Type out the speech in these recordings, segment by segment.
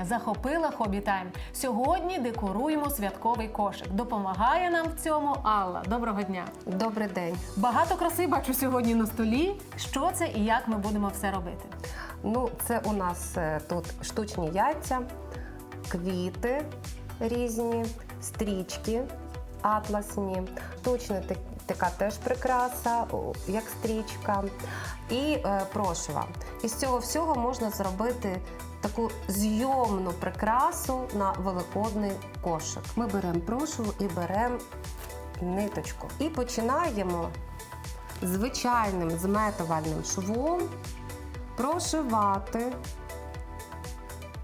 тижня захопила хобі тайм. Сьогодні декоруємо святковий кошик. Допомагає нам в цьому Алла. Доброго дня! Добрий день. Багато краси бачу сьогодні на столі. Що це і як ми будемо все робити? Ну, це у нас е, тут штучні яйця, квіти різні, стрічки атласні, та- така теж прикраса, як стрічка, і е, прошива. Із цього всього можна зробити таку зйомну прикрасу на великодний кошик. Ми беремо прошиву і беремо ниточку. І починаємо звичайним зметувальним швом прошивати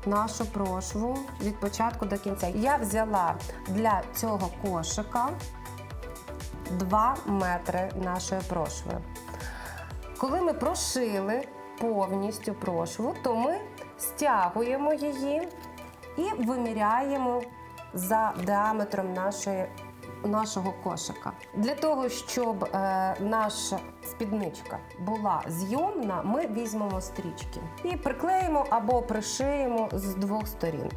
нашу прошву від початку до кінця. Я взяла для цього кошика 2 метри нашої прошви. Коли ми прошили повністю прошву, то ми стягуємо її і виміряємо за діаметром нашої, нашого кошика. Для того, щоб е, наша спідничка була зйомна, ми візьмемо стрічки і приклеїмо або пришиємо з двох сторін.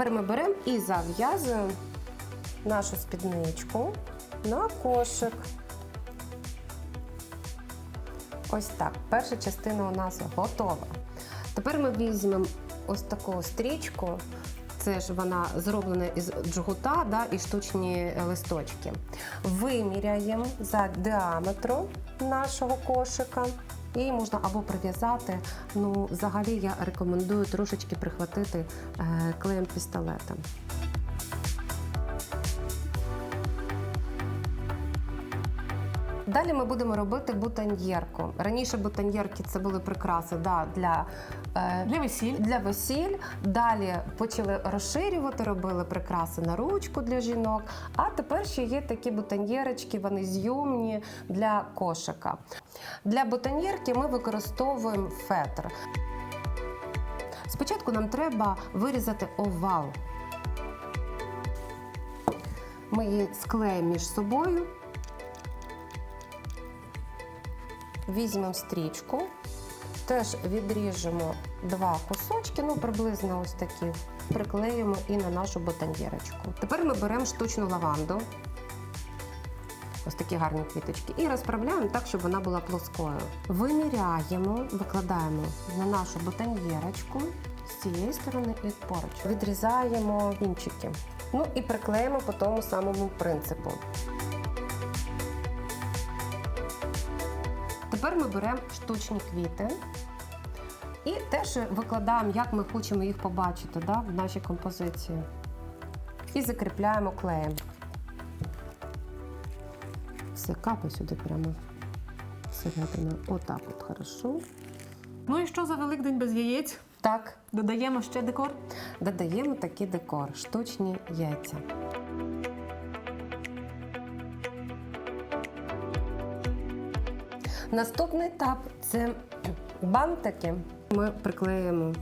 Тепер ми беремо і зав'язуємо нашу спідничку на кошик. Ось так. Перша частина у нас готова. Тепер ми візьмемо ось таку стрічку. Це ж вона зроблена із джгута да, і штучні листочки. Виміряємо за діаметром нашого кошика. І можна або прив'язати. Ну, взагалі я рекомендую трошечки прихватити е, клеєм пістолетом. Далі ми будемо робити бутоньєрку. Раніше бутоньєрки це були прикраси да, для, е, Для весіль. для весіль. Далі почали розширювати, робили прикраси на ручку для жінок. А тепер ще є такі бутоньєрочки, вони зйомні для кошика. Для бутоньєрки ми використовуємо фетр. Спочатку нам треба вирізати овал. Ми її склеїмо між собою. Візьмемо стрічку, теж відріжемо два кусочки, ну приблизно ось такі, приклеїмо і на нашу ботаньєрочку. Тепер ми беремо штучну лаванду, ось такі гарні квіточки, і розправляємо так, щоб вона була плоскою. Виміряємо, викладаємо на нашу ботаньєрочку з цієї сторони і поруч. Відрізаємо кінчики. Ну і приклеїмо по тому самому принципу. Тепер ми беремо штучні квіти і теж викладаємо, як ми хочемо їх побачити да, в нашій композиції. І закріпляємо клеєм. Все, капай сюди прямо всередину. Отак от хорошо. Ну і що за Великдень без яєць? Так, Додаємо ще декор. додаємо такий декор, штучні яйця. Наступний етап це бантики. Ми приклеїмо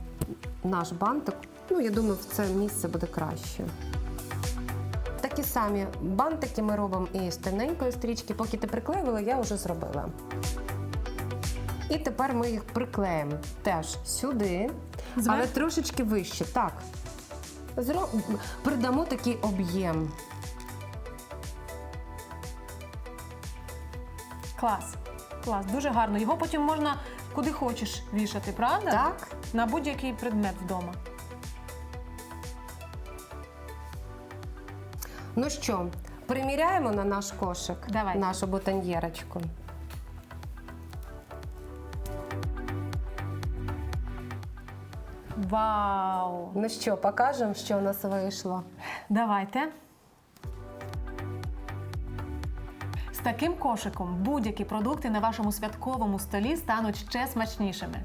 наш бантик. Ну, я думаю, в це місце буде краще. Такі самі бантики ми робимо і з тоненької стрічки. Поки ти приклеювала, я вже зробила. І тепер ми їх приклеїмо теж сюди, Зверху? але трошечки вище. Так. Зро... Придамо такий об'єм. Клас. Клас, дуже гарно. Його потім можна куди хочеш вішати, правда? Так. На будь-який предмет вдома. Ну що, приміряємо на наш кошик Давай. нашу бутоньєрочку. Вау! Ну що, покажемо, що у нас вийшло. Давайте. З таким кошиком будь-які продукти на вашому святковому столі стануть ще смачнішими.